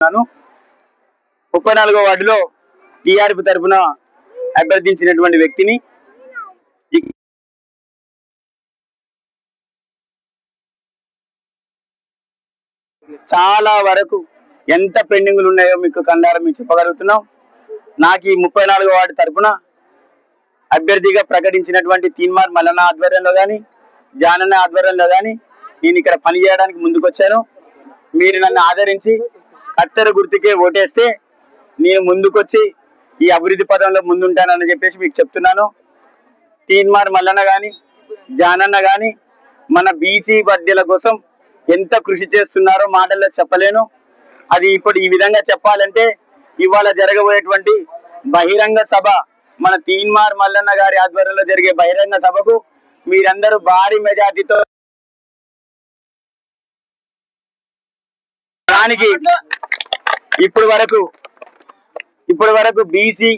ఉన్నాను ముప్పై నాలుగో వార్డులో టీఆర్పీ తరఫున అభ్యర్థించినటువంటి వ్యక్తిని చాలా వరకు ఎంత పెండింగ్లు ఉన్నాయో మీకు కండారం మీకు చెప్పగలుగుతున్నాం. నాకు ఈ ముప్పై నాలుగో వార్డు తరఫున అభ్యర్థిగా ప్రకటించినటువంటి తీన్మార్ మల్లన్న ఆధ్వర్యంలో కానీ జానన్న ఆధ్వర్యంలో కానీ నేను ఇక్కడ పని చేయడానికి మీరు నన్ను ఆదరించి కత్తెర గుర్తుకే ఓటేస్తే నేను ముందుకొచ్చి ఈ అభివృద్ధి పదంలో ముందుంటానని చెప్పేసి మీకు చెప్తున్నాను. తీన్మార్ మల్లన్న కానీ జానన్న కానీ మన బీసీ బడ్డీల కోసం ఎంత కృషి చేస్తున్నారో మాటల్లో చెప్పలేను. అది ఇప్పుడు ఈ విధంగా చెప్పాలంటే ఇవాళ జరగబోయేటువంటి బహిరంగ సభ మన తీన్మార్ మల్లన్న గారి ఆధ్వర్యంలో జరిగే బహిరంగ సభకు మీరందరూ భారీ మెజార్టీతో దానికి ఇప్పుడు వరకు ఇప్పటి వరకు బీసీ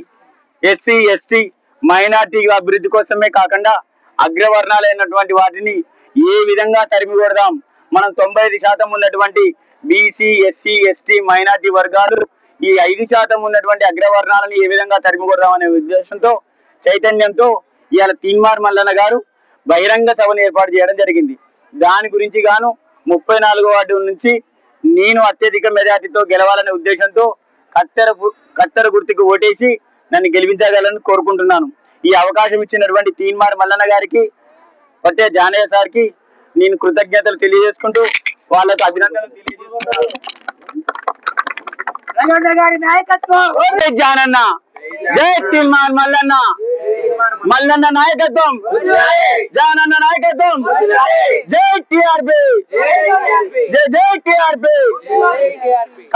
ఎస్సీ ఎస్టీ మైనార్టీ అభివృద్ధి కోసమే కాకుండా అగ్రవర్ణాలైనటువంటి వాటిని ఏ విధంగా తరిమి కొడదాం? మనం తొంభై ఐదు శాతం ఉన్నటువంటి బీసీ ఎస్సీ ఎస్టీ మైనార్టీ వర్గాలు ఈ ఐదు శాతం ఉన్నటువంటి అగ్రవర్ణాలను ఏ విధంగా తరిమి కొడదాం అనే ఉద్దేశంతో చైతన్యంతో ఇవాళ తీన్మార్ మల్లన్న గారు బహిరంగ సభను ఏర్పాటు చేయడం జరిగింది. దాని గురించి గాను ముప్పై నాలుగో వార్డు నుంచి నేను అత్యధిక మెజార్టీతో గెలవాలనే ఉద్దేశంతో కత్తెర కత్తెర గుర్తుకు ఓటేసి నన్ను గెలిపించగలని కోరుకుంటున్నాను. ఈ అవకాశం ఇచ్చినటువంటి తీన్మార్ మల్లన్న గారికి పట్టే జానయ్య సార్కి నేను కృతజ్ఞతలు తెలియజేసుకుంటూ వాళ్ళకు అభినందనలు జానన్న. జై తీన్మార్ మల్లన్న. మల్లన్న నాయకత్వం. జానన్న నాయకత్వం. జై టిఆర్పి. జై జై టిఆర్పి.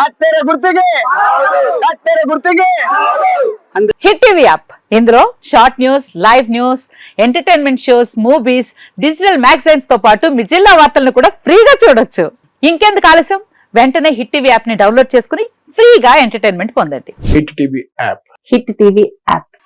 కత్తెర గుర్తుకే. కత్తెర గుర్తుకే. Hit TV app. ఇందులో short news live news entertainment shows movies digital మ్యాగజైన్స్తో పాటు మీ జిల్లా వార్తలను కూడా ఫ్రీగా చూడొచ్చు. ఇంకెందుకు ఆలస్యం? వెంటనే హిట్ టీవీ యాప్ని డౌన్లోడ్ చేసుకుని ఫ్రీగా ఎంటర్టైన్మెంట్ పొందండి. Hit TV app. Hit TV app.